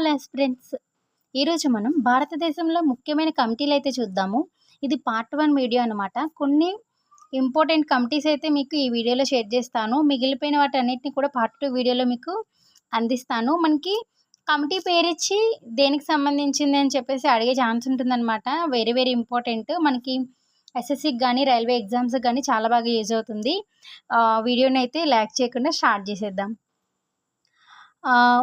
All aspirants ఈరోజు మనం భారతదేశంలో ముఖ్యమైన కమిటీలు అయితే చూద్దాము. ఇది పార్ట్ వన్ వీడియో అనమాట కొన్ని ఇంపార్టెంట్ కమిటీస్ అయితే మీకు ఈ వీడియోలో షేర్ చేస్తాను. మిగిలిపోయిన వాటి అన్నిటిని కూడా పార్ట్ టూ వీడియోలో మీకు అందిస్తాను. మనకి కమిటీ పేరు ఇచ్చి దేనికి సంబంధించింది అని చెప్పేసి అడిగే ఛాన్స్ ఉంటుందన్నమాట. వెరీ వెరీ ఇంపార్టెంట్ మనకి ఎస్ఎస్సికి కానీ రైల్వే ఎగ్జామ్స్కి కానీ చాలా బాగా యూజ్ అవుతుంది. వీడియోని అయితే ల్యాక్ చేయకుండా స్టార్ట్ చేసేద్దాం.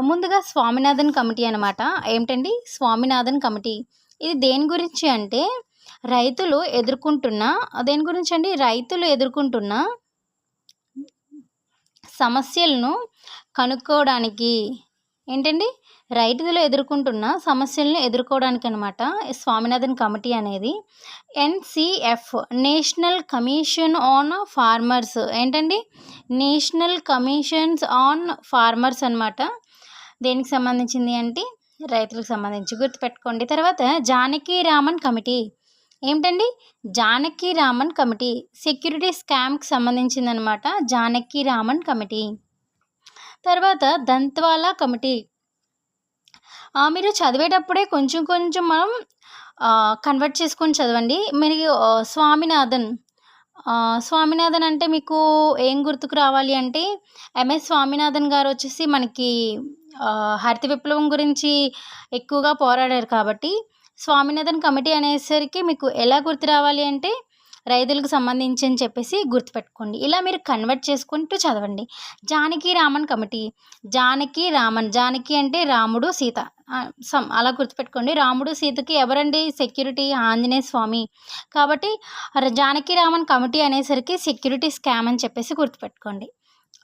ముందుగా స్వామినాథన్ కమిటీ అనమాట ఏమిటండి? స్వామినాథన్ కమిటీ. ఇది దేని గురించి అంటే రైతులు ఎదుర్కొంటున్న దేని గురించి అండి? రైతులు ఎదుర్కొంటున్న సమస్యలను కనుక్కోవడానికి ఏంటండి? రైతులు ఎదుర్కొంటున్న సమస్యలను ఎదుర్కోవడానికి అనమాట స్వామినాథన్ కమిటీ అనేది. NCF national commission on farmers. ఏంటండి? నేషనల్ కమిషన్స్ ఆన్ ఫార్మర్స్ అనమాట. దేనికి సంబంధించింది అంటే రైతులకు సంబంధించి గుర్తుపెట్టుకోండి. తర్వాత జానకి రామన్ కమిటీ. ఏమిటండి? జానకి రామన్ కమిటీ. సెక్యూరిటీ స్కామ్కి సంబంధించింది అనమాట జానకి రామన్ కమిటీ. తర్వాత దంత్వాలా కమిటీ. మీరు చదివేటప్పుడే కొంచెం కొంచెం మనం కన్వర్ట్ చేసుకొని చదవండి. మీరు స్వామినాథన్ స్వామినాథన్ అంటే మీకు ఏం గుర్తుకు రావాలి అంటే ఎంఎస్ స్వామినాథన్ గారు వచ్చేసి మనకి హరిత విప్లవం గురించి ఎక్కువగా పోరాడారు కాబట్టి స్వామినాథన్ కమిటీ అనేసరికి మీకు ఎలా గుర్తు రావాలి అంటే రైతులకు సంబంధించి అని చెప్పేసి గుర్తుపెట్టుకోండి. ఇలా మీరు కన్వర్ట్ చేసుకుంటూ చదవండి. జానకి రామన్ కమిటీ. జానకి రామన్. జానకి అంటే రాముడు సీత. సమ్ అలా గుర్తుపెట్టుకోండి. రాముడు సీతకి ఎవరండి? సెక్యూరిటీ ఆంజనేయ స్వామి. కాబట్టి జానకి రామన్ కమిటీ అనేసరికి సెక్యూరిటీ స్కామ్ అని చెప్పేసి గుర్తుపెట్టుకోండి.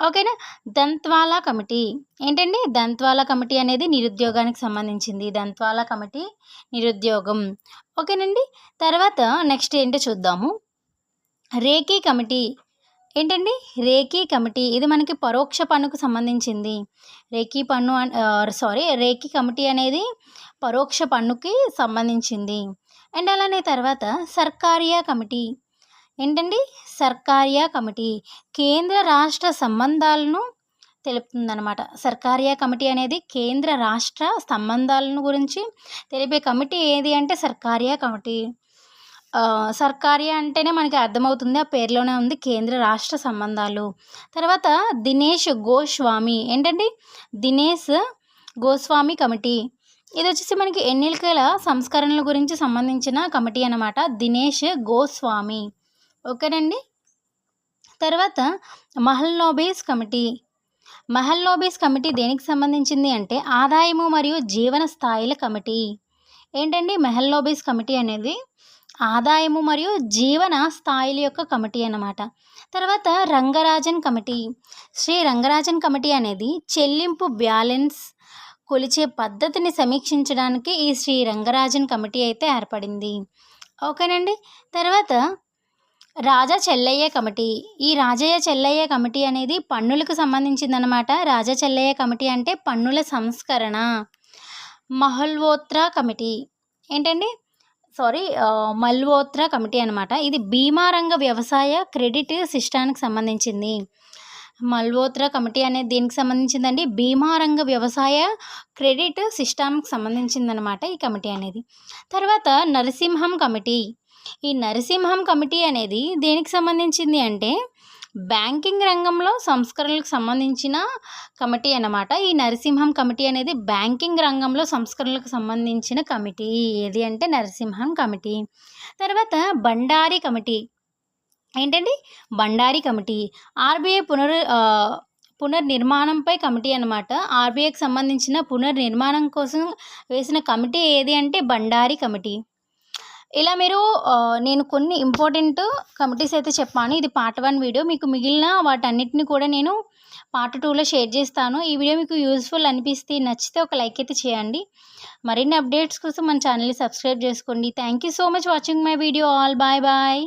ఓకేనా? దంత్వాలా కమిటీ. ఏంటండి? దంత్వాలా కమిటీ అనేది నిరుద్యోగానికి సంబంధించింది. దంత్వాలా కమిటీ నిరుద్యోగం. ఓకేనండి? తర్వాత నెక్స్ట్ ఏంటో చూద్దాము. రేకీ కమిటీ. ఏంటండి? రేకీ కమిటీ. ఇది మనకి పరోక్ష పన్నుకు సంబంధించింది. రేకీ పన్ను సారీ రేకీ కమిటీ అనేది పరోక్ష పన్నుకి సంబంధించింది. అండ్ అలానే తర్వాత సర్కారియా కమిటీ. ఏంటండి? సర్కారియా కమిటీ. కేంద్ర రాష్ట్ర సంబంధాలను తెలుపుతుందనమాట సర్కారియా కమిటీ అనేది కేంద్ర రాష్ట్ర సంబంధాలను గురించి తెలిపే కమిటీ ఏది అంటే సర్కారియా కమిటీ. సర్కారీ అంటేనే మనకి అర్థమవుతుంది. ఆ పేరులోనే ఉంది కేంద్ర రాష్ట్ర సంబంధాలు. తర్వాత దినేష్ గోస్వామి. ఏంటండి? దినేష్ గోస్వామి కమిటీ. ఇది వచ్చేసి మనకి ఎన్నికల సంస్కరణల గురించి సంబంధించిన కమిటీ అనమాట దినేష్ గోస్వామి. ఓకేనండి? తర్వాత Mahalanobis committee. Mahalanobis committee దేనికి సంబంధించింది అంటే ఆదాయము మరియు జీవన స్థాయిల కమిటీ. ఏంటండి మెహల్ నోబేస్ కమిటీ అనేది? ఆదాయము మరియు జీవన స్థాయిల యొక్క కమిటీ అన్నమాట. తర్వాత రంగరాజన్ కమిటీ. శ్రీ రంగరాజన్ కమిటీ అనేది చెల్లింపు బ్యాలెన్స్ కొలిచే పద్ధతిని సమీక్షించడానికి ఈ శ్రీ రంగరాజన్ కమిటీ అయితే ఏర్పడింది. ఓకేనండి? తర్వాత రాజా చెల్లయ్య కమిటీ. ఈ రాజయ్య చెల్లయ్య కమిటీ అనేది పన్నులకు సంబంధించిందనమాట రాజా చెల్లయ్య కమిటీ అంటే పన్నుల సంస్కరణ. మహల్వోత్రా కమిటీ. ఏంటండి? సారీ మల్వోత్ర మల్వోత్రా కమిటీ అనమాట ఇది బీమా రంగ వ్యవసాయ క్రెడిట్ సిస్టానికి సంబంధించింది. మల్వోత్రా కమిటీ అనేది దీనికి సంబంధించిందండి. బీమా రంగ వ్యవసాయ క్రెడిట్ సిస్టమ్కి సంబంధించిందనమాట ఈ కమిటీ అనేది. తర్వాత నరసింహం కమిటీ. ఈ నరసింహం కమిటీ అనేది దేనికి సంబంధించింది అంటే బ్యాంకింగ్ రంగంలో సంస్కరణలకు సంబంధించిన కమిటీ అనమాట ఈ నరసింహం కమిటీ అనేది బ్యాంకింగ్ రంగంలో సంస్కరణలకు సంబంధించిన కమిటీ. ఏది అంటే నరసింహం కమిటీ. తర్వాత బండారి కమిటీ. ఏంటండి? బండారి కమిటీ. ఆర్బీఐ పునర్ పునర్నిర్మాణంపై కమిటీ అనమాట ఆర్బీఐకి సంబంధించిన పునర్నిర్మాణం కోసం వేసిన కమిటీ ఏది అంటే బండారి కమిటీ. ఇలా మీరు నేను కొన్ని ఇంపార్టెంట్ కమిటీస్ అయితే చెప్పాను. ఇది పార్ట్ వన్ వీడియో మీకు మిగిలిన వాటన్నిటిని కూడా నేను పార్ట్ టూలో షేర్ చేస్తాను. ఈ వీడియో మీకు యూస్ఫుల్ అనిపిస్తే నచ్చితే ఒక లైక్ అయితే చేయండి. మరిన్ని అప్డేట్స్ కోసం మన ఛానల్ని సబ్స్క్రైబ్ చేసుకోండి. Thank you so much watching my video all bye bye